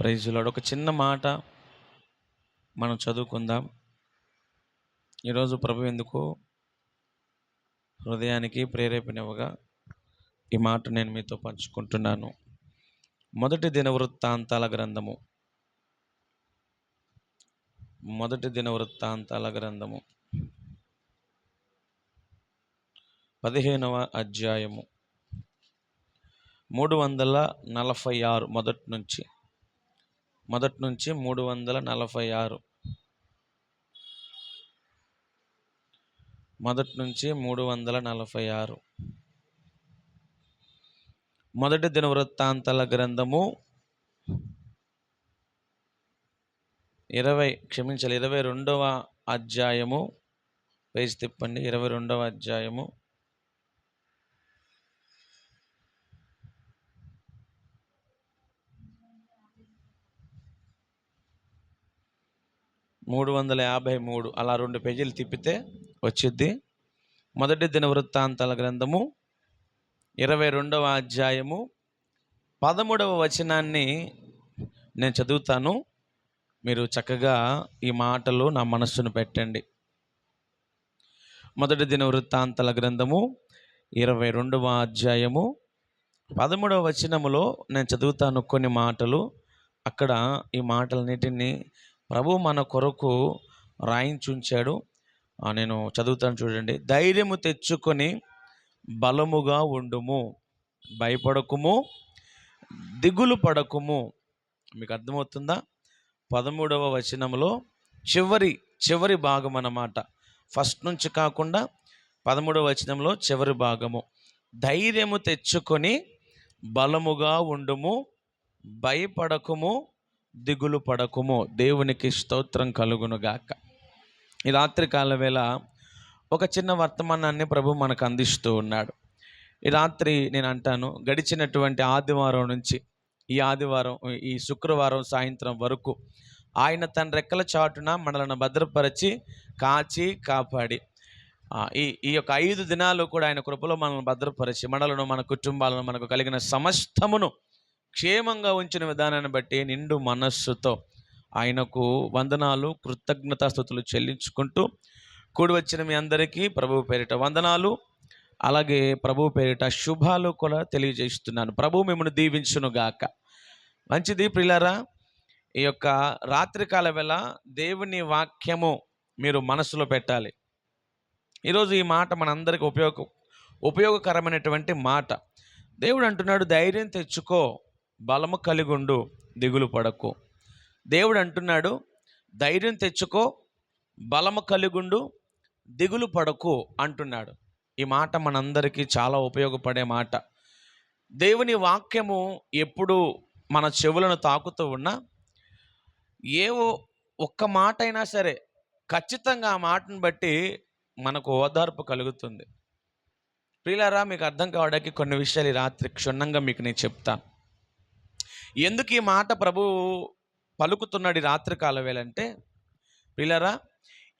ప్రైజులాడు ఒక చిన్న మాట మనం చదువుకుందాం. ఈరోజు ప్రభు ఎందుకు హృదయానికి ప్రేరేపణగా ఈ మాట నేను మీతో పంచుకుంటున్నాను. మొదటి దిన వృత్తాంతాల గ్రంథము. మొదటి దిన వృత్తాంతాల గ్రంథము. పదిహేనవ అధ్యాయము. మూడు వందల నలభై ఆరు మొదటి నుంచి. మొదటి నుంచి మూడు వందల నలభై ఆరు. మొదటి నుంచి మూడు వందల నలభై ఆరు. మొదటి దినవృత్తాంతాల గ్రంథము ఇరవై క్షమించాలి ఇరవై రెండవ అధ్యాయము పేజ్ తిప్పండి ఇరవై రెండవ అధ్యాయము. మూడు వందల యాభై మూడు అలా రెండు పేజీలు తిప్పితే వచ్చిద్ది. మొదటి దిన వృత్తాంతాల గ్రంథము ఇరవై రెండవ అధ్యాయము పదమూడవ వచనాన్ని నేను చదువుతాను. మీరు చక్కగా ఈ మాటలు నా మనస్సును పెట్టండి. మొదటి దిన వృత్తాంతాల గ్రంథము ఇరవై రెండవ అధ్యాయము పదమూడవ వచనములో నేను చదువుతాను కొన్ని మాటలు. అక్కడ ఈ మాటలన్నిటిని ప్రభు మన కొరకు రాయించుంచాడు. నేను చదువుతాను చూడండి. ధైర్యము తెచ్చుకొని బలముగా ఉండుము భయపడకుము దిగులు పడకుము. మీకు అర్థమవుతుందా? పదమూడవ వచనంలో చివరి చివరి భాగం అన్నమాట. ఫస్ట్ నుంచి కాకుండా పదమూడవ వచనంలో చివరి భాగము. ధైర్యము తెచ్చుకొని బలముగా ఉండుము భయపడకుము దిగులు పడకుము. దేవునికి స్తోత్రం కలుగునుగాక. ఈ రాత్రి కాల వేళ ఒక చిన్న వర్తమానాన్ని ప్రభు మనకు అందిస్తూ ఉన్నాడు. ఈ రాత్రి నేను అంటాను గడిచినటువంటి ఆదివారం నుంచి ఈ ఆదివారం ఈ శుక్రవారం సాయంత్రం వరకు ఆయన తన రెక్కల చాటున మనలను భద్రపరిచి కాచి కాపాడి ఈ ఈ యొక్క ఐదు దినాలు కూడా ఆయన కృపలో మనల్ని భద్రపరిచి మనలను మన కుటుంబాలను మనకు కలిగిన సమస్తమును క్షేమంగా ఉంచిన విధానాన్ని బట్టి నిండు మనస్సుతో ఆయనకు వందనాలు కృతజ్ఞతాస్థుతులు చెల్లించుకుంటూ కూడి వచ్చిన మీ అందరికీ ప్రభు పేరిట వందనాలు. అలాగే ప్రభు పేరిట శుభాలు కూడా తెలియజేస్తున్నాను. ప్రభు మిమ్మల్ని దీవించునుగాక మంచిది ప్రిలారా ఈ యొక్క రాత్రికాల వేళ దేవుని వాక్యము మీరు మనసులో పెట్టాలి. ఈరోజు ఈ మాట మనందరికీ ఉపయోగ ఉపయోగకరమైనటువంటి మాట. దేవుడు అంటున్నాడు ధైర్యం తెచ్చుకో బలము కలిగుండు దిగులు పడకు. దేవుడు అంటున్నాడు ధైర్యం తెచ్చుకో బలము కలిగుండు దిగులు పడకు అంటున్నాడు. ఈ మాట మనందరికీ చాలా ఉపయోగపడే మాట. దేవుని వాక్యము ఎప్పుడు మన చెవులను తాకుతూ ఉన్నా ఏవో ఒక్క మాట అయినా సరే ఖచ్చితంగా ఆ మాటను బట్టి మనకు ఓదార్పు కలుగుతుంది. ప్రియులారా మీకు అర్థం కావడానికి కొన్ని విషయాలు ఈ రాత్రి క్షుణ్ణంగా మీకు నేను చెప్తాను. ఎందుకు ఈ మాట ప్రభు పలుకుతున్నాడు ఈ రాత్రి కాల వేళంటే పిల్లరా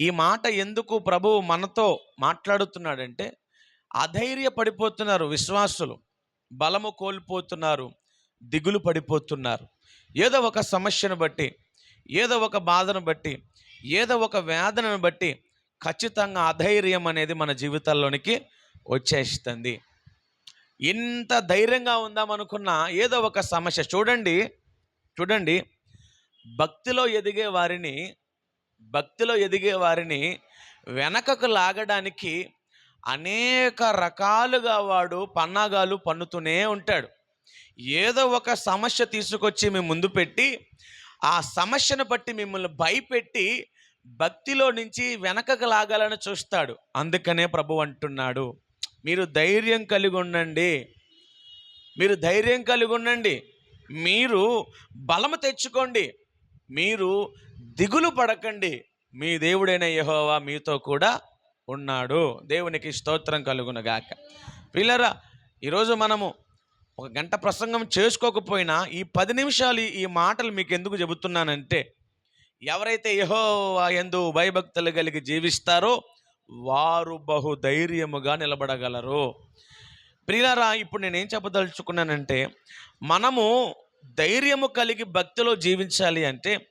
ఈ మాట ఎందుకు ప్రభు మనతో మాట్లాడుతున్నాడంటే అధైర్య పడిపోతున్నారు విశ్వాసులు బలము కోల్పోతున్నారు దిగులు పడిపోతున్నారు. ఏదో ఒక సమస్యను బట్టి ఏదో ఒక బాధను బట్టి ఏదో ఒక వేదనను బట్టి ఖచ్చితంగా అధైర్యం అనేది మన జీవితాల్లోనికి వచ్చేస్తుంది. ఎంత ధైర్యంగా ఉందామనుకున్నా ఏదో ఒక సమస్య. చూడండి చూడండి. భక్తిలో ఎదిగే వారిని భక్తిలో ఎదిగే వారిని వెనకకు లాగడానికి అనేక రకాలుగా వాడు పన్నాగాలు పన్నుతూనే ఉంటాడు. ఏదో ఒక సమస్య తీసుకొచ్చి మీ ముందు పెట్టి ఆ సమస్యను బట్టి మిమ్మల్ని భయపెట్టి భక్తిలో నుంచి వెనకకు లాగాలని చూస్తాడు. అందుకనే ప్రభు అంటున్నాడు. మీరు ధైర్యం కలిగి ఉండండి. మీరు ధైర్యం కలిగి ఉండండి. మీరు బలము తెచ్చుకోండి. మీరు దిగులు పడకండి. మీ దేవుడైన యహోవా మీతో కూడా ఉన్నాడు. దేవునికి స్తోత్రం కలుగునగాక పిల్లరా ఈరోజు మనము ఒక గంట ప్రసంగం చేసుకోకపోయినా ఈ పది నిమిషాలు ఈ- మాటలు మీకు ఎందుకు చెబుతున్నానంటే ఎవరైతే యహోవా ఎందు భయభక్తులు కలిగి జీవిస్తారో వారు బహు ధైర్యముగా నిలబడగలరు. ప్రియులారా ఇప్పుడు నేనేం చెప్పదలుచుకున్నానంటే మనము ధైర్యము కలిగి భక్తిలో జీవించాలి అంటే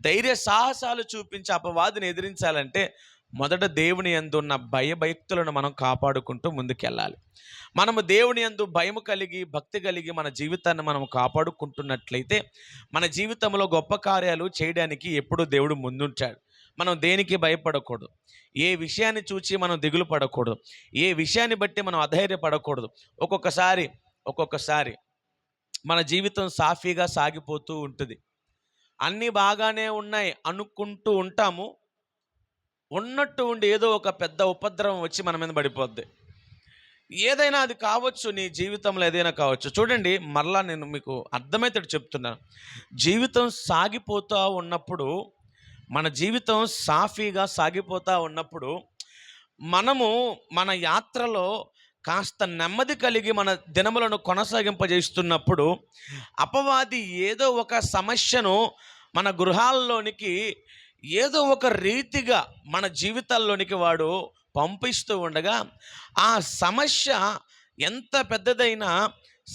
ధైర్య సాహసాలు చూపించి అపవాదిని ఎదిరించాలంటే మొదట దేవుని యందున్న భయభక్తులను మనం కాపాడుకుంటూ ముందుకెళ్ళాలి. మనము దేవుని యందు భయము కలిగి భక్తి కలిగి మన జీవితాన్ని మనం కాపాడుకుంటున్నట్లయితే మన జీవితంలో గొప్ప కార్యాలు చేయడానికి ఎప్పుడూ దేవుడు ముందుంటాడు. మనం దేనికి భయపడకూడదు? ఏ విషయాన్ని చూచి మనం దిగులు పడకూడదు? ఏ విషయాన్ని బట్టి మనం అధైర్యపడకూడదు? ఒక్కొక్కసారి ఒక్కొక్కసారి మన జీవితం సాఫీగా సాగిపోతూ ఉంటుంది. అన్నీ బాగానే ఉన్నాయి అనుకుంటూ ఉంటాము. ఉన్నట్టు ఉండి ఏదో ఒక పెద్ద ఉపద్రవం వచ్చి మన మీద పడిపోద్ది. ఏదైనా అది కావచ్చు నీ జీవితంలో ఏదైనా కావచ్చు. చూడండి మరలా నేను మీకు అర్థమైతే చెప్తున్నాను. జీవితం సాగిపోతూ ఉన్నప్పుడు మన జీవితం సాఫీగా సాగిపోతూ ఉన్నప్పుడు మనము మన యాత్రలో కాస్త నెమ్మది కలిగి మన దినములను కొనసాగింపజేస్తున్నప్పుడు అపవాది ఏదో ఒక సమస్యను మన గృహాల్లోనికి ఏదో ఒక రీతిగా మన జీవితాల్లోనికి వాడు పంపిస్తూ ఉండగా ఆ సమస్య ఎంత పెద్దదైనా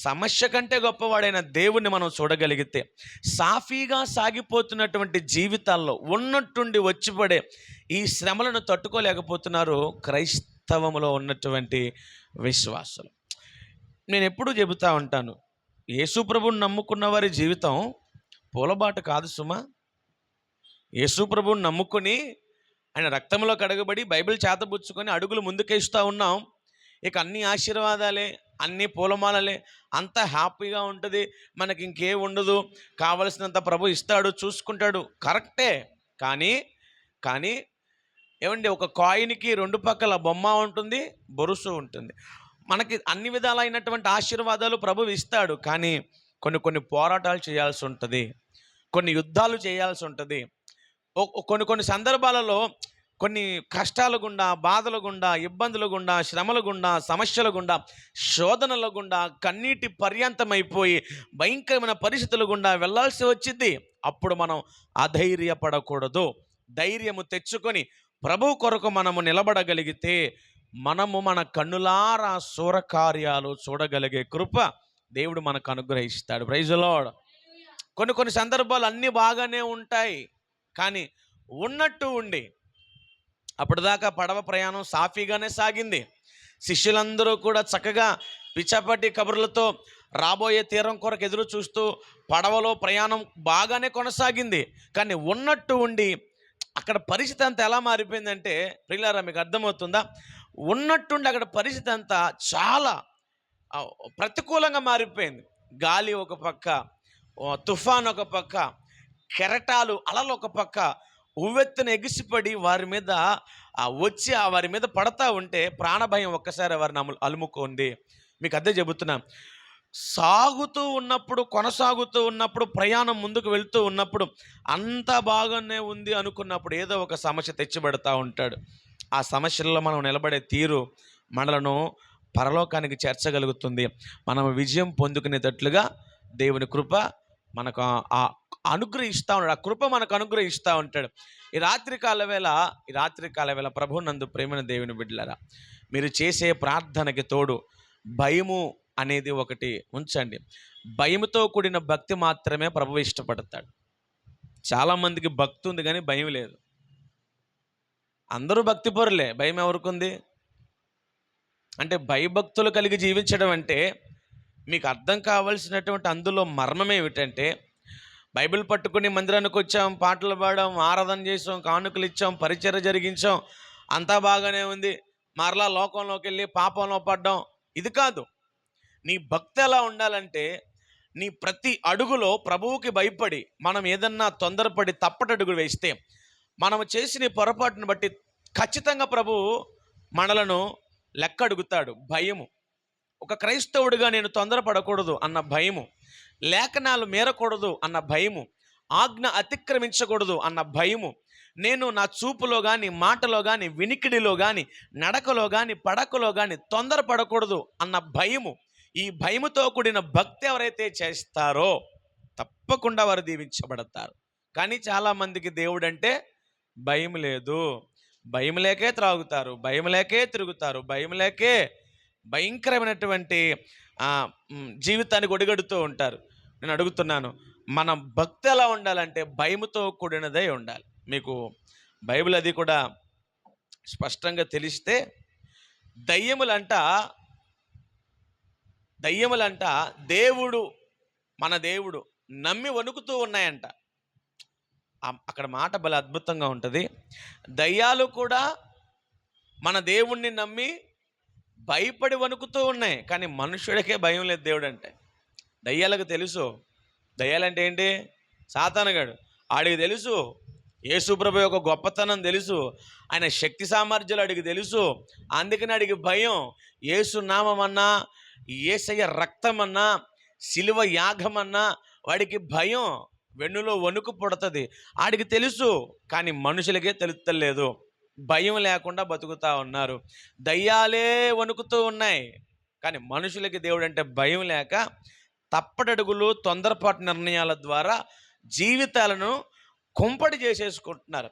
సమస్య కంటే గొప్పవాడైన దేవుణ్ణి మనం చూడగలిగితే సాఫీగా సాగిపోతున్నటువంటి జీవితాల్లో ఉన్నట్టుండి వచ్చిపడే ఈ శ్రమలను తట్టుకోలేకపోతున్నారు క్రైస్తవములో ఉన్నటువంటి విశ్వాసులు. నేను ఎప్పుడూ చెబుతూ ఉంటాను యేసుప్రభుని నమ్ముకున్న వారి జీవితం పూలబాట కాదు సుమా. యేసుప్రభుని నమ్ముకుని నమ్ముకొని ఆయన రక్తంలో కడగబడి బైబిల్ చేతబుచ్చుకొని అడుగులు ముందుకేస్తూ ఉన్నాం. ఇక అన్ని ఆశీర్వాదాలే అన్ని పూలమాలలే. అంత హ్యాపీగా ఉంటుంది. మనకి ఇంకే ఉండదు. కావలసినంత ప్రభు ఇస్తాడు చూసుకుంటాడు. కరెక్టే. కానీ కానీ ఏమండి ఒక కాయిన్కి రెండు పక్కల బొమ్మ ఉంటుంది బొరుసు ఉంటుంది. మనకి అన్ని విధాలైనటువంటి ఆశీర్వాదాలు ప్రభు ఇస్తాడు. కానీ కొన్ని కొన్ని పోరాటాలు చేయాల్సి ఉంటుంది. కొన్ని యుద్ధాలు చేయాల్సి ఉంటుంది. ఒ- కొన్ని కొన్ని సందర్భాలలో కొన్ని కష్టాల గుండా బాధల గుండా ఇబ్బందుల గుండా శ్రమల గుండా సమస్యల గుండా శోధనల గుండా కన్నీటి పర్యంతమైపోయి భయంకరమైన పరిస్థితుల గుండా వెళ్ళాల్సి వచ్చింది. అప్పుడు మనం అధైర్యపడకూడదు. ధైర్యము తెచ్చుకొని ప్రభు కొరకు మనము నిలబడగలిగితే మనము మన కన్నులారా సూరకార్యాలు చూడగలిగే కృప దేవుడు మనకు అనుగ్రహిస్తాడు. ప్రైజులోడ్ కొన్ని కొన్ని సందర్భాలు అన్నీ బాగానే ఉంటాయి కానీ ఉన్నట్టు ఉండి అప్పటిదాకా పడవ ప్రయాణం సాఫీగానే సాగింది. శిష్యులందరూ కూడా చక్కగా పిచ్చపట్టి కబుర్లతో రాబోయే తీరం కొరకు ఎదురు చూస్తూ పడవలో ప్రయాణం బాగానే కొనసాగింది. కానీ ఉన్నట్టు ఉండి అక్కడ పరిస్థితి అంతా ఎలా మారిపోయిందంటే ప్రియులారా మీకు అర్థమవుతుందా? ఉన్నట్టుండి అక్కడ పరిస్థితి అంతా చాలా ప్రతికూలంగా మారిపోయింది. గాలి ఒక పక్క తుఫాన్ ఒక పక్క కెరటాలు అలలు ఒక పక్క ఉవ్వెత్తున ఎగిసిపడి వారి మీద ఆ వచ్చి ఆ వారి మీద పడతా ఉంటే ప్రాణభయం ఒక్కసారి వారిని అము అలుముకుంది మీకు అదే చెబుతున్నా. సాగుతూ ఉన్నప్పుడు కొనసాగుతూ ఉన్నప్పుడు ప్రయాణం ముందుకు వెళ్తూ ఉన్నప్పుడు అంత బాగానే ఉంది అనుకున్నప్పుడు ఏదో ఒక సమస్య తెచ్చిపెడతా ఉంటాడు. ఆ సమస్యల్లో మనం నిలబడే తీరు మనలను పరలోకానికి చేర్చగలుగుతుంది. మనం విజయం పొందుకునేటట్లుగా దేవుని కృప మనకు ఆ అనుగ్రహిస్తూ ఉన్నాడు. ఆ కృప మనకు అనుగ్రహిస్తూ ఉంటాడు. ఈ రాత్రికాల వేళ ఈ రాత్రికాల వేళ ప్రభు నందు ప్రేమన దేవుని బిడ్డలరా మీరు చేసే ప్రార్థనకి తోడు భయము అనేది ఒకటి ఉంచండి. భయముతో కూడిన భక్తి మాత్రమే ప్రభు ఇష్టపడతాడు. చాలామందికి భక్తి ఉంది కానీ భయం లేదు. అందరూ భక్తి పొరలే. భయం ఎవరికి అంటే భయభక్తులు కలిగి జీవించడం అంటే మీకు అర్థం కావాల్సినటువంటి అందులో మర్మం ఏమిటంటే బైబిల్ పట్టుకుని మందిరానికి వచ్చాం పాటలు పాడాం ఆరాధన చేసాం కానుకలు ఇచ్చాం పరిచర్య జరిగించాం. అంతా బాగానే ఉంది. మరలా లోకంలోకి వెళ్ళి పాపంలో పడ్డాం. ఇది కాదు. నీ భక్తి ఎలా ఉండాలంటే నీ ప్రతి అడుగులో ప్రభువుకి భయపడి మనం ఏదన్నా తొందరపడి తప్పటడుగు వేస్తే మనం చేసిన పొరపాటును బట్టి ఖచ్చితంగా ప్రభువు మనలను లెక్క అడుగుతాడు భయము. ఒక క్రైస్తవుడిగా నేను తొందరపడకూడదు అన్న భయము. లేఖనాలు మీరకూడదు అన్న భయము ఆజ్ఞ అతిక్రమించకూడదు అన్న భయము. నేను నా చూపులో కానీ మాటలో కానీ వినికిడిలో కానీ నడకలో కానీ పడకలో కానీ తొందరపడకూడదు అన్న భయము. ఈ భయముతో కూడిన భక్తి ఎవరైతే చేస్తారో తప్పకుండా వారు దీవించబడతారు. కానీ చాలామందికి దేవుడు అంటే భయం లేదు. భయం లేకే త్రాగుతారు భయం లేకే తిరుగుతారు భయం లేకే భయంకరమైనటువంటి జీవితాన్ని ఒడిగడుతూ ఉంటారు. నేను అడుగుతున్నాను మన భక్తి ఎలా ఉండాలంటే భయముతో కూడినదై ఉండాలి. మీకు బైబిల్ అది కూడా స్పష్టంగా తెలిస్తే దయ్యములంట దయ్యములంట దేవుడు మన దేవుడు నమ్మి వణుకుతూ ఉన్నాయంట. అక్కడ మాట భలే అద్భుతంగా ఉంటుంది. దయ్యాలు కూడా మన దేవుణ్ణి నమ్మి భయపడి వణుకుతూ ఉన్నాయి కానీ మనుషుడికే భయం లేదు దేవుడు అంటే దయ్యాలకు తెలుసు. దయ్యాలంటే ఏంటి? సాతానగాడు. ఆడికి తెలుసు. యేసుప్రభు యొక్క గొప్పతనం తెలుసు. ఆయన శక్తి సామర్థ్యాలు అడిగి తెలుసు. అందుకని అడిగి భయం. యేసు నామమన్నా ఏసయ్య రక్తమన్నా శిలువ యాగమన్నా వాడికి భయం. వెన్నులో వణుకు పుడుతుంది. ఆడికి తెలుసు. కానీ మనుషులకే తెలుస్తలేదు భయం లేకుండా బతుకుతా ఉన్నారు. దయ్యాలే వణుకుతూ ఉన్నాయి. కానీ మనుషులకి దేవుడు అంటే భయం లేక తప్పటడుగులు తొందరపాటు నిర్ణయాల ద్వారా జీవితాలను కుంపటి చేసేసుకుంటున్నారు.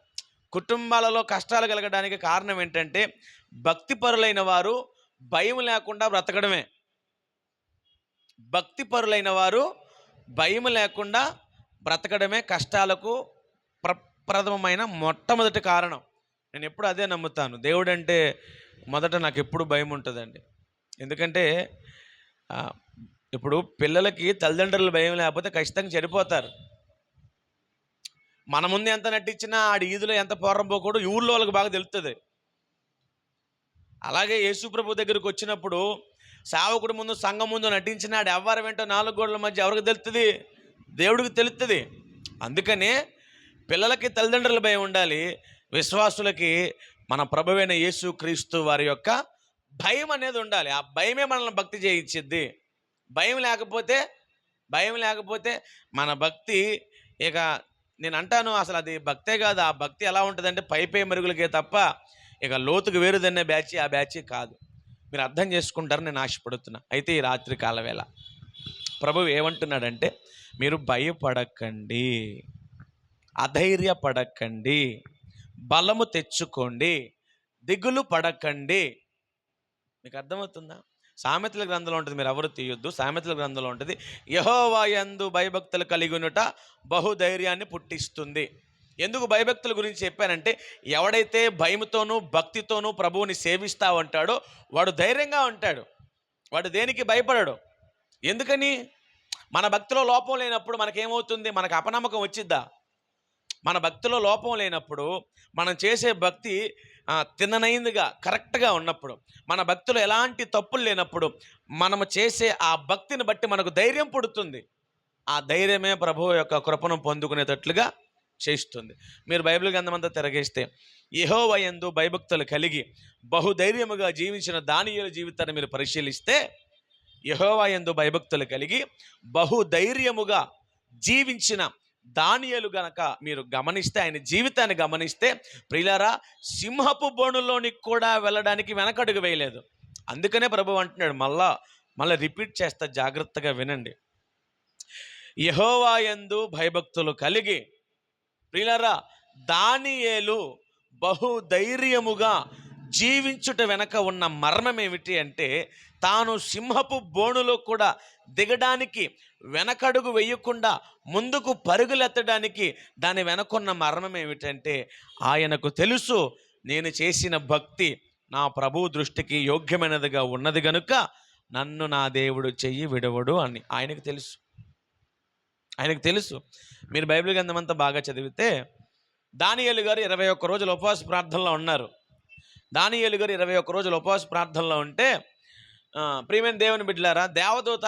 కుటుంబాలలో కష్టాలు కలగడానికి కారణం ఏంటంటే భక్తిపరులైన వారు భయం లేకుండా బ్రతకడమే. భక్తిపరులైన వారు భయం లేకుండా బ్రతకడమే కష్టాలకు ప్రప్రథమమైన మొట్టమొదటి కారణం. నేను ఎప్పుడు అదే నమ్ముతాను. దేవుడు అంటే మొదట నాకు ఎప్పుడు భయం ఉంటుందండి. ఎందుకంటే ఇప్పుడు పిల్లలకి తల్లిదండ్రులు భయం లేకపోతే ఖచ్చితంగా చెడిపోతారు. మన ముందు ఎంత నటించినా ఆడి ఈదులో ఎంత పోరం పోకూడదు ఊళ్ళో వాళ్ళకి బాగా తెలుస్తుంది అలాగే యేసుప్రభు దగ్గరికి వచ్చినప్పుడు సేవకుడి ముందు సంఘం ముందు నటించిన ఆడు ఎవరు వెంట నాలుగు గోడల మధ్య ఎవరికి తెలుస్తుంది దేవుడికి తెలుస్తుంది అందుకనే పిల్లలకి తల్లిదండ్రుల భయం ఉండాలి. విశ్వాసులకి మన ప్రభువైన యేసు క్రీస్తు వారి యొక్క భయం అనేది ఉండాలి. ఆ భయమే మనల్ని భక్తి చేయించిద్ది. భయం లేకపోతే భయం లేకపోతే మన భక్తి ఇక నేను అంటాను అసలు అది భక్తే కాదు. ఆ భక్తి ఎలా ఉంటుందంటే పైపే పై మెరుగులకే తప్ప ఇక లోతుకు వేరుదన్నే బ్యాచ్ ఆ బ్యాచ్ కాదు. మీరు అర్థం చేసుకుంటారని నేను ఆశపడుతున్నా. అయితే ఈ రాత్రి కాలవేళ ప్రభువు ఏమంటున్నాడంటే మీరు భయపడకండి. అధైర్యపడకండి. బలము తెచ్చుకోండి. దిగులు పడకండి. మీకు అర్థమవుతుందా? సామెతల గ్రంథంలో ఉంటుంది మీరు ఎవరు తీయొద్దు. సామెతల గ్రంథంలో ఉంటుంది యహోవాయందు భయభక్తులు కలిగి ఉన్నట బహుధైర్యాన్ని పుట్టిస్తుంది. ఎందుకు భయభక్తుల గురించి చెప్పానంటే ఎవడైతే భయముతోనూ భక్తితోనూ ప్రభువుని సేవిస్తా ఉంటాడో వాడు ధైర్యంగా ఉంటాడు. వాడు దేనికి భయపడడు? ఎందుకని? మన భక్తిలో లోపం లేనప్పుడు మనకేమవుతుంది? మనకు అపనమ్మకం వచ్చిద్దా? మన భక్తిలో లోపం లేనప్పుడు మనం చేసే భక్తి తిననైందిగా కరెక్ట్గా ఉన్నప్పుడు మన భక్తులు ఎలాంటి తప్పులు లేనప్పుడు మనము చేసే ఆ భక్తిని బట్టి మనకు ధైర్యం పుడుతుంది. ఆ ధైర్యమే ప్రభువు యొక్క కృపను పొందుకునేటట్లుగా చేస్తుంది మీరు బైబిల్ గ్రంథమంతా తిరగేస్తే యెహోవాయందు భయభక్తులు కలిగి బహుధైర్యముగా జీవించిన దానియుల జీవితాన్ని మీరు పరిశీలిస్తే యెహోవాయందు భయభక్తులు కలిగి బహుధైర్యముగా జీవించిన దానియలు గనక మీరు గమనిస్తే ఆయన జీవితాన్ని గమనిస్తే ప్రియులారా సింహపు బోనులోనికి కూడా వెళ్ళడానికి వెనకడుగు వేయలేదు. అందుకనే ప్రభు అంటున్నాడు మళ్ళా మళ్ళీ రిపీట్ చేస్తా జాగ్రత్తగా వినండి. యహోవాయందు భయభక్తులు కలిగి ప్రిలరా దానియేలు బహు ధైర్యముగా జీవించుట వెనక ఉన్న మర్మం ఏమిటి అంటే తాను సింహపు బోనులో కూడా దిగడానికి వెనకడుగు వేయకుండా ముందుకు పరుగులెత్తడానికి దాని వెనకున్న మర్మం ఏమిటంటే ఆయనకు తెలుసు నేను చేసిన భక్తి నా ప్రభు దృష్టికి యోగ్యమైనదిగా ఉన్నది గనుక నన్ను నా దేవుడు చెయ్యి విడవడు అని ఆయనకు తెలుసు. ఆయనకు తెలుసు. మీరు బైబిల్ గ్రంథం అంతా బాగా చదివితే దానియేలు గారు ఇరవై ఒక్క రోజులు ఉపవాస ప్రార్థనలో ఉన్నారు. దానియేలు గారు ఇరవై ఒక్క రోజులు ఉపవాస ప్రార్థనలో ఉంటే ప్రియమైన దేవుని బిడ్డలారా దేవదూత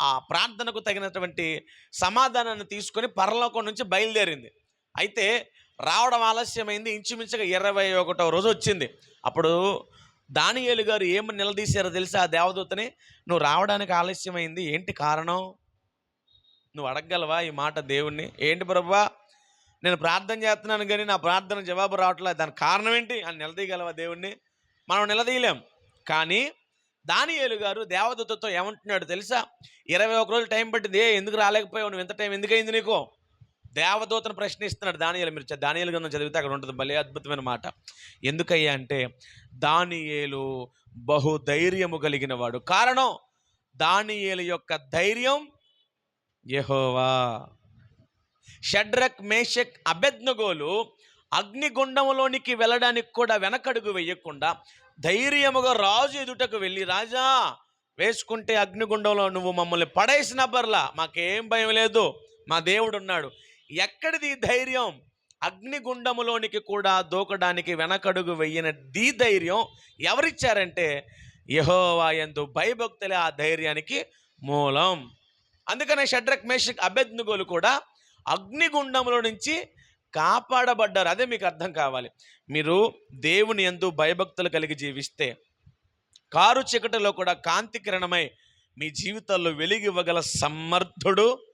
ఆ ప్రార్థనకు తగినటువంటి సమాధానాన్ని తీసుకొని పరలోకం నుంచి బయలుదేరింది. అయితే రావడం ఆలస్యమైంది. ఇంచుమించుగా ఇరవై ఒకటో రోజు వచ్చింది. అప్పుడు దానియేలు గారు ఏమి నిలదీశారో తెలుసా ఆ దేవదూతని? నువ్వు రావడానికి ఆలస్యమైంది. ఏంటి కారణం? నువ్వు అడగగలవా ఈ మాట దేవుణ్ణి? ఏంటి ప్రభా? నేను ప్రార్థన చేస్తున్నాను కానీ నా ప్రార్థన జవాబు రావట్లేదు. దానికి కారణం ఏంటి? అని నిలదీయగలవా దేవుణ్ణి? మనం నిలదీయలేం. కానీ దానియేలు గారు దేవదూతతో ఏమంటున్నాడు తెలుసా? ఇరవై ఒక రోజులు టైం పట్టింది. ఏ ఎందుకు రాలేకపోయావు? నువ్వు ఎంత టైం ఎందుకైంది నీకు? దేవదూతను ప్రశ్నిస్తున్నాడు దానియాలు. మీరు చ- గారు గ్రంథం చదివితే అక్కడ ఉంటుంది. భలే అద్భుతమైన మాట. ఎందుకయ్యా అంటే దానియేలు బహు ధైర్యము కలిగిన వాడు కారణం దానియేలు యొక్క ధైర్యం యెహోవా. షడ్రక్ మేషక్ అబెద్నగోలు అగ్నిగుండంలోనికి వెళ్ళడానికి కూడా వెనకడుగు వేయకుండా ధైర్యముగా రాజు ఎదుటకు వెళ్ళి రాజా వేసుకుంటే అగ్నిగుండంలో నువ్వు మమ్మల్ని పడేసిన బర్లా మాకేం భయం లేదు మా దేవుడు ఉన్నాడు ఎక్కడిది ధైర్యం? అగ్నిగుండములోనికి కూడా దూకడానికి వెనకడుగు వెయ్యిన దీ ధైర్యం ఎవరిచ్చారంటే యహోవా ఎందు భయభక్తులే ఆ ధైర్యానికి మూలం. అందుకనే షడ్రక్ మేషక్ అభ్యర్థుగోలు కూడా అగ్నిగుండంలో నుంచి కాపాడబడ్డారు. అదే మీకు అర్థం కావాలి. మీరు దేవుని ఎందు భయభక్తులు కలిగి జీవిస్తే కారు చీకటిలో కూడా కాంతి కిరణమై మీ జీవితాల్లో వెలిగివ్వగల సమర్థుడు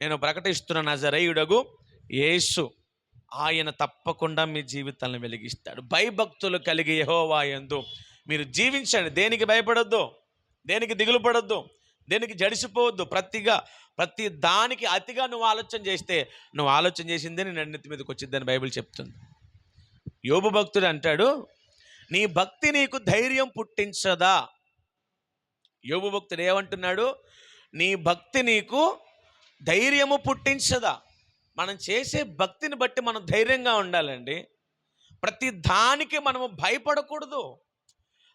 నేను ప్రకటిస్తున్న నజరేయుడగు యేసు. ఆయన తప్పకుండా మీ జీవితాలను వెలిగిస్తాడు. భయభక్తులు కలిగి యహోవా ఎందు మీరు జీవించండి. దేనికి భయపడొద్దు? దేనికి దిగులు పడొద్దు? దేనికి జడిసిపోవద్దు? ప్రతిగా ప్రతి దానికి అతిగా నువ్వు ఆలోచన చేస్తే నువ్వు ఆలోచన చేసిందే నేను నెత్తి మీదకి వచ్చిందని బైబిల్ చెప్తుంది. యోబు భక్తుడు అంటాడు నీ భక్తి నీకు ధైర్యం పుట్టించదా? యోబు భక్తుడు ఏమంటున్నాడు నీ భక్తి నీకు ధైర్యము పుట్టించదా? మనం చేసే భక్తిని బట్టి మనం ధైర్యంగా ఉండాలండి. ప్రతి దానికి మనము భయపడకూడదు.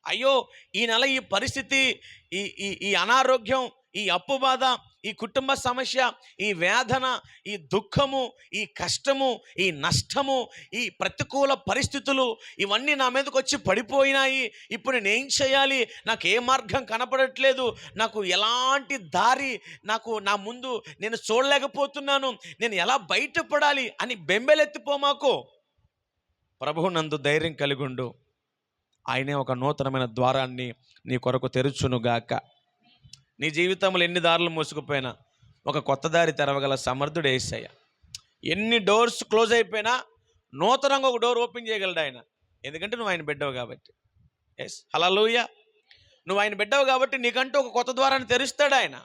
అయ్యో ఈ నెల ఈ పరిస్థితి ఈ ఈ ఈ అనారోగ్యం ఈ అప్పు బాధ ఈ కుటుంబ సమస్య ఈ వేదన ఈ దుఃఖము ఈ కష్టము ఈ నష్టము ఈ ప్రతికూల పరిస్థితులు ఇవన్నీ నా మీదకి వచ్చి పడిపోయినాయి. ఇప్పుడు నేనేం చేయాలి? నాకు ఏ మార్గం కనపడట్లేదు. నాకు ఎలాంటి దారి? నాకు నా ముందు నేను చూడలేకపోతున్నాను. నేను ఎలా బయటపడాలి అని బెంబెలెత్తిపోమాకు ప్రభువు నందు ధైర్యం కలిగుండు. ఆయనే ఒక నూతనమైన ద్వారాన్ని నీ కొరకు తెరుచునుగాక. నీ జీవితంలో ఎన్ని దారులు మూసుకుపోయినా ఒక కొత్త దారి తెరవగల సమర్థుడు ఏసయ్య. ఎన్ని డోర్స్ క్లోజ్ అయిపోయినా నూతనంగా ఒక డోర్ ఓపెన్ చేయగలడు ఆయన. ఎందుకంటే నువ్వు ఆయన బిడ్డవు కాబట్టి. ఎస్ హలలుయ నువ్వు ఆయన బిడ్డవు కాబట్టి నీకంటూ ఒక కొత్త ద్వారాన్ని తెరుస్తాడు ఆయన.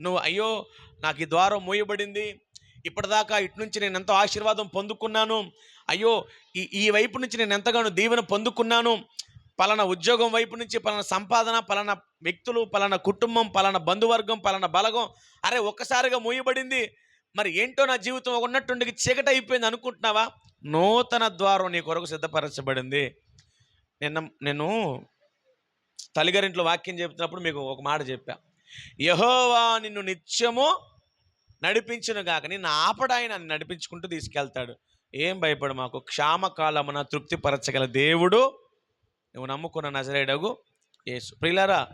నువ్వు అయ్యో నాకు ఈ ద్వారం మూయబడింది. ఇప్పటిదాకా ఇటు నుంచి నేను ఎంతో ఆశీర్వాదం పొందుకున్నాను. అయ్యో ఈ ఈ వైపు నుంచి నేను ఎంతగానో దీవెన పొందుకున్నాను. పలానా ఉద్యోగం వైపు నుంచి పలానా సంపాదన పలానా వ్యక్తులు పలానా కుటుంబం పలానా బంధువర్గం పలానా బలగం అరే ఒక్కసారిగా మూయబడింది. మరి ఏంటో నా జీవితం ఉన్నట్టుండి చీకటి అయిపోయింది అనుకుంటున్నావా? నూతన ద్వారం నీ కొరకు సిద్ధపరచబడింది. నిన్న నేను తల్లిగారింట్లో వాక్యం చెప్తున్నప్పుడు మీకు ఒక మాట చెప్పా. యహోవా నిన్ను నిత్యము నడిపించును గాక నిన్ను ఆపడాయన నన్ను నడిపించుకుంటూ తీసుకెళ్తాడు. ఏం భయపడు మాకు క్షామకాలమున తృప్తిపరచగల దేవుడు నువ్వు నమ్ముకున్న నజరేడగు యేసు. ప్రియులారా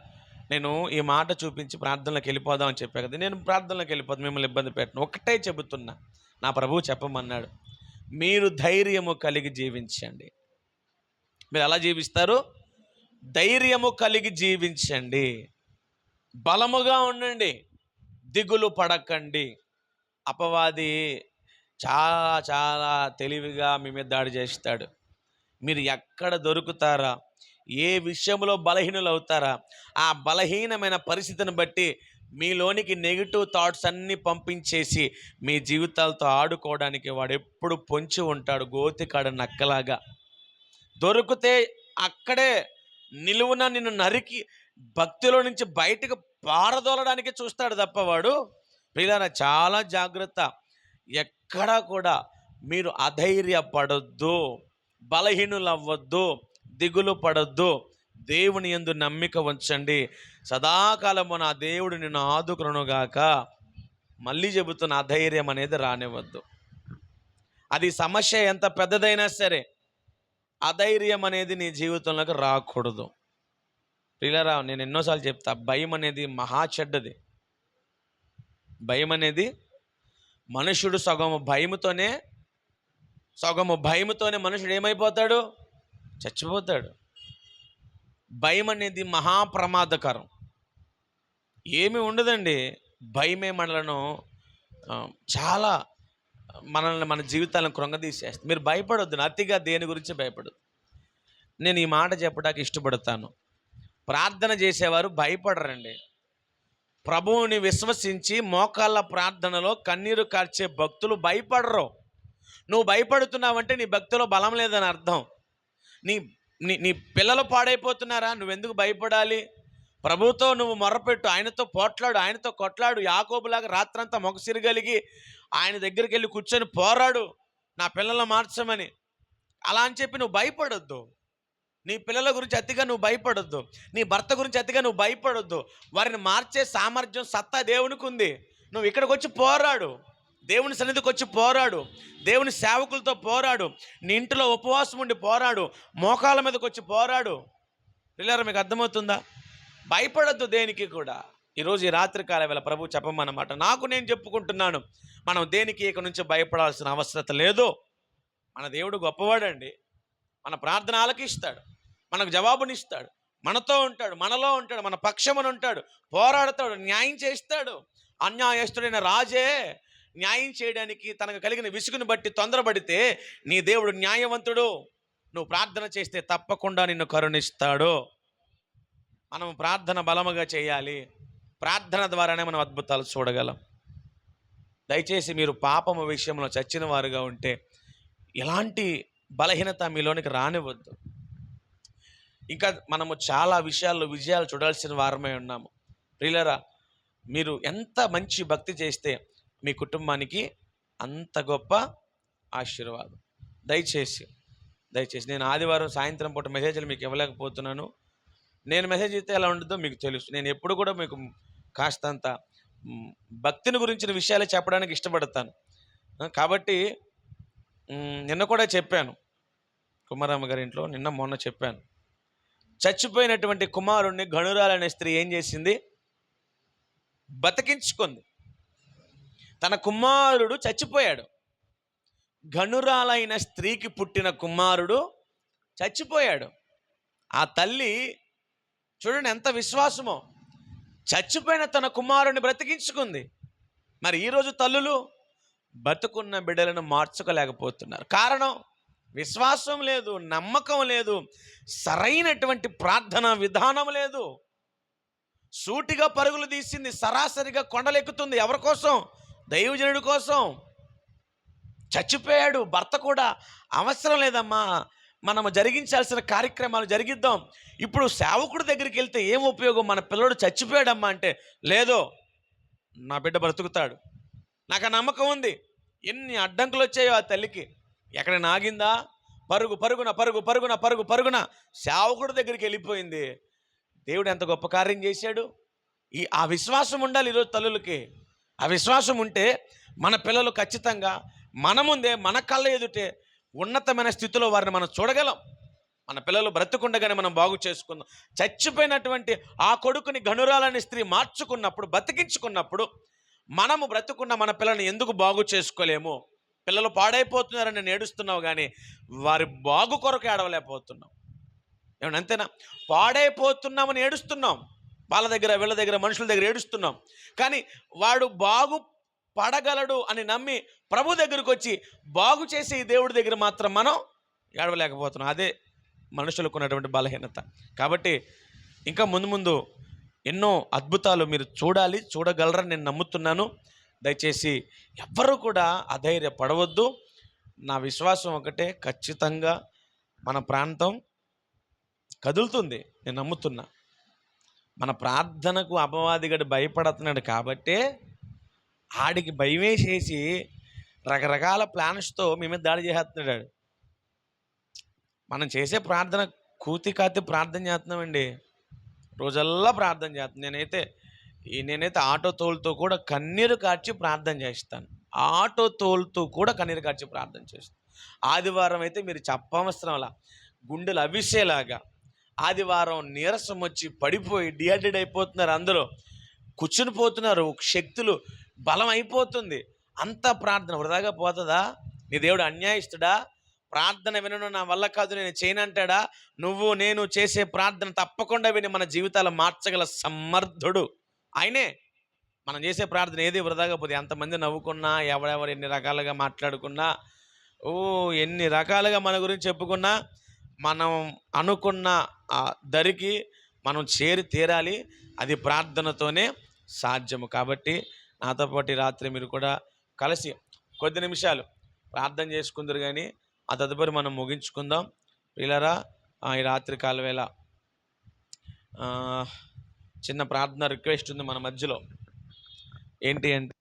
నేను ఈ మాట చూపించి ప్రార్థనలోకి వెళ్ళిపోదాం అని చెప్పా కదా. నేను ప్రార్థనలోకి వెళ్ళిపోతాను మిమ్మల్ని ఇబ్బంది పెట్టను. ఒకటే చెబుతున్నా. నా ప్రభువు చెప్పమన్నాడు మీరు ధైర్యము కలిగి జీవించండి. మీరు ఎలా జీవిస్తారు? ధైర్యము కలిగి జీవించండి. బలముగా ఉండండి. దిగులు పడకండి. అపవాది చాలా చాలా తెలివిగా మీ మీద దాడి చేస్తాడు. మీరు ఎక్కడ దొరుకుతారా? ఏ విషయంలో బలహీనులు అవుతారా ఆ బలహీనమైన పరిస్థితిని బట్టి మీలోనికి నెగిటివ్ థాట్స్ అన్నీ పంపించేసి మీ జీవితాలతో ఆడుకోవడానికి వాడు ఎప్పుడు పొంచి ఉంటాడు గోతికాడ నక్కలాగా. దొరికితే అక్కడే నిలువున నిన్ను నరికి భక్తిలో నుంచి బయటకు పారదోలడానికి చూస్తాడు తప్ప వాడు. ప్రియులారా చాలా జాగ్రత్త. ఎక్కడా కూడా మీరు అధైర్యపడొద్దు బలహీనులు అవ్వద్దు దిగులు పడద్దు. దేవుని యందు నమ్మిక ఉంచండి. సదాకాలము నా దేవుడు నిన్ను ఆదుకునుగాక మళ్ళీ చెబుతున్న అధైర్యం అనేది రానివ్వద్దు. అది సమస్య ఎంత పెద్దదైనా సరే అధైర్యం అనేది నీ జీవితంలోకి రాకూడదు. ప్రియులరా నేను ఎన్నోసార్లు చెప్తా భయం అనేది మహా చెడ్డది. భయం అనేది మనుషుడు సగము భయముతోనే సగము భయముతోనే మనుషుడు ఏమైపోతాడు? చచ్చిపోతాడు. భయం అనేది మహా ప్రమాదకరం ఏమీ ఉండదండి. భయమే మనలను చాలా మనల్ని మన జీవితాలను కృంగదీసేస్తుంది. మీరు భయపడొద్దు. అతిగా దేని గురించి భయపడదు నేను ఈ మాట చెప్పడానికి ఇష్టపడతాను. ప్రార్థన చేసేవారు భయపడరండి. ప్రభువుని విశ్వసించి మోకాళ్ళ ప్రార్థనలో కన్నీరు కార్చే భక్తులు భయపడరు. నువ్వు భయపడుతున్నావంటే నీ భక్తిలో బలం లేదని అర్థం. నీ నీ నీ పిల్లలు పాడైపోతున్నారా? నువ్వెందుకు భయపడాలి? ప్రభుతో నువ్వు మొరపెట్టు. ఆయనతో పోట్లాడు ఆయనతో కొట్లాడు. యాకోబులాగా రాత్రంతా మొగసిరి కలిగి ఆయన దగ్గరికి వెళ్ళి కూర్చొని పోరాడు. నా పిల్లలను మార్చమని. అలా అని చెప్పి నువ్వు భయపడొద్దు. నీ పిల్లల గురించి అతిగా నువ్వు భయపడొద్దు. నీ భర్త గురించి అతిగా నువ్వు భయపడొద్దు. వారిని మార్చే సామర్థ్యం సత్తా దేవునికి ఉంది నువ్వు ఇక్కడికి వచ్చి పోరాడు. దేవుని సన్నిధికి వచ్చి పోరాడు. దేవుని సేవకులతో పోరాడు. నీ ఇంటిలో ఉపవాసం ఉండి పోరాడు. మోకాల మీదకి వచ్చి పోరాడు. పిల్లరా మీకు అర్థమవుతుందా? భయపడద్దు దేనికి కూడా. ఈరోజు ఈ రాత్రికాల వేళ ప్రభు చెప్పమన్నమాట నాకు నేను చెప్పుకుంటున్నాను. మనం దేనికి ఇక నుంచి భయపడాల్సిన అవసరత లేదు. మన దేవుడు గొప్పవాడండి. మన ప్రార్థన ఆలకిస్తాడు. మనకు జవాబునిస్తాడు. మనతో ఉంటాడు. మనలో ఉంటాడు. మన పక్షమున ఉంటాడు. పోరాడతాడు. న్యాయం చేస్తాడు. అన్యాయస్తుడైన రాజే న్యాయం చేయడానికి తనకు కలిగిన విసుగును బట్టి తొందరపడితే నీ దేవుడు న్యాయవంతుడు. నువ్వు ప్రార్థన చేస్తే తప్పకుండా నిన్ను కరుణిస్తాడు. మనం ప్రార్థన బలముగా చేయాలి. ప్రార్థన ద్వారానే మనం అద్భుతాలు చూడగలం. దయచేసి మీరు పాపము విషయంలో చచ్చిన వారుగా ఉంటే ఎలాంటి బలహీనత మీలోనికి రానివ్వద్దు. ఇంకా మనము చాలా విషయాల్లో విజయాలు చూడాల్సిన వారమే ఉన్నాము. ప్రియులరా మీరు ఎంత మంచి భక్తి చేస్తే మీ కుటుంబానికి అంత గొప్ప ఆశీర్వాదం. దయచేసి దయచేసి నేను ఆదివారం సాయంత్రం పూట మెసేజ్లు మీకు ఇవ్వలేకపోతున్నాను. నేను మెసేజ్ ఇస్తే ఎలా ఉంటుందో మీకు తెలుసు. నేను ఎప్పుడు కూడా మీకు కాస్తంత భక్తిని గురించిన విషయాలే చెప్పడానికి ఇష్టపడతాను. కాబట్టి నిన్న కూడా చెప్పాను. కుమారమ్మ గారి ఇంట్లో నిన్న మొన్న చెప్పాను. చచ్చిపోయినటువంటి కుమారుణ్ణి గణురాలనే స్త్రీ ఏం చేసింది? బతికించుకుంది. తన కుమారుడు చచ్చిపోయాడు. గనురాలైన స్త్రీకి పుట్టిన కుమారుడు చచ్చిపోయాడు. ఆ తల్లి చూడండి ఎంత విశ్వాసమో. చచ్చిపోయిన తన కుమారుని బ్రతికించుకుంది. మరి ఈరోజు తల్లులు బతుకున్న బిడ్డలను మార్చుకోలేకపోతున్నారు. కారణం విశ్వాసం లేదు నమ్మకం లేదు సరైనటువంటి ప్రార్థన విధానం లేదు. సూటిగా పరుగులు తీసింది సరాసరిగా కొండలెక్కుతుంది. ఎవరి కోసం? దైవజనుడి కోసం చచ్చిపోయాడు భర్త కూడా. అవసరం లేదమ్మా. మనము జరిగించాల్సిన కార్యక్రమాలు జరిగిద్దాం. ఇప్పుడు సేవకుడి దగ్గరికి వెళ్తే ఏం ఉపయోగం? మన పిల్లడు చచ్చిపోయాడమ్మా అంటే లేదో నా బిడ్డ బ్రతుకుతాడు. నాకు ఆ నమ్మకం ఉంది. ఎన్ని అడ్డంకులు వచ్చాయో ఆ తల్లికి. ఎక్కడ నాగిందా? పరుగు పరుగున పరుగు పరుగున పరుగు పరుగున. సేవకుడి దగ్గరికి వెళ్ళిపోయింది. దేవుడు ఎంత గొప్ప కార్యం చేశాడు? ఈ ఆ విశ్వాసం ఉండాలి ఈరోజు తల్లులకి. ఆ విశ్వాసం ఉంటే మన పిల్లలు ఖచ్చితంగా మన ముందే మన కళ్ళ ఎదుటే ఉన్నతమైన స్థితిలో వారిని మనం చూడగలం. మన పిల్లలు బ్రతుకుండగానే మనం బాగు చేసుకుందాం. చచ్చిపోయినటువంటి ఆ కొడుకుని గనురాలని స్త్రీ మార్చుకున్నప్పుడు బతికించుకున్నప్పుడు మనము బ్రతుకున్న మన పిల్లల్ని ఎందుకు బాగు చేసుకోలేము? పిల్లలు పాడైపోతున్నారని నేడుస్తున్నావు కానీ వారి బాగు కొరకు ఏడవలేకపోతున్నాం. ఏమన్నా అంతేనా? పాడైపోతున్నామని ఏడుస్తున్నాం. వాళ్ళ దగ్గర వీళ్ళ దగ్గర మనుషుల దగ్గర ఏడుస్తున్నాం. కానీ వాడు బాగు పడగలడు అని నమ్మి ప్రభు దగ్గరకు వచ్చి బాగు చేసే ఈ దేవుడి దగ్గర మాత్రం మనం ఏడవలేకపోతున్నాం. అదే మనుషులకు ఉన్నటువంటి బలహీనత. కాబట్టి ఇంకా ముందు ముందు ఎన్నో అద్భుతాలు మీరు చూడాలి చూడగలరని నేను నమ్ముతున్నాను. దయచేసి ఎవ్వరూ కూడా అధైర్యపడవద్దు. నా విశ్వాసం ఒకటే ఖచ్చితంగా మన ప్రాంతం కదులుతుంది. నేను నమ్ముతున్నా. మన ప్రార్థనకు అపవాదిగడు భయపడుతున్నాడు కాబట్టే ఆడికి భయమేసేసి రకరకాల ప్లాన్స్తో మీ మీద దాడి చేస్తున్నాడు. ఆడు. మనం చేసే ప్రార్థన కూతి కాతి ప్రార్థన చేస్తున్నామండి. రోజల్లా ప్రార్థన చేస్తాను నేనైతే ఈ నేనైతే ఆటో తోలుతో కూడా కన్నీరు కార్చి ప్రార్థన చేస్తాను. ఆటో తోలుతో కూడా కన్నీరు కార్చి ప్రార్థన చేస్తాను. ఆదివారం అయితే మీరు చెప్పవసరంలా గుండెలు అవిసేలాగా ఆదివారం నీరసం వచ్చి పడిపోయి డిహైడ్రేట్ అయిపోతున్నారు అందరూ. కూర్చుని పోతున్నారు. శక్తులు బలం అయిపోతుంది. అంత ప్రార్థన వృధాగా పోతుందా? నీ దేవుడు అన్యాయిస్తుడా? ప్రార్థన వినను నా వల్ల కాదు నేను చేయనంటాడా నువ్వు నేను చేసే ప్రార్థన తప్పకుండా విని మన జీవితాలు మార్చగల సమర్థుడు. ఆయనే. మనం చేసే ప్రార్థన ఏది వృధాగా పోతే ఎంతమంది నవ్వుకున్నా ఎవరెవరు ఎన్ని రకాలుగా మాట్లాడుకున్నా ఓ ఎన్ని రకాలుగా మన గురించి చెప్పుకున్నా మనం అనుకున్న ఆ దరికి మనం చేరి తీరాలి. అది ప్రార్థనతోనే సాధ్యము. కాబట్టి నాతో పాటు రాత్రి మీరు కూడా కలిసి కొద్ది నిమిషాలు ప్రార్థన చేసుకుందరు కానీ ఆ తదుపరి మనం ముగించుకుందాం. పిల్లరా ఈ రాత్రి కాల వేళ చిన్న ప్రార్థన రిక్వెస్ట్ ఉంది మన మధ్యలో. ఏంటి అంటే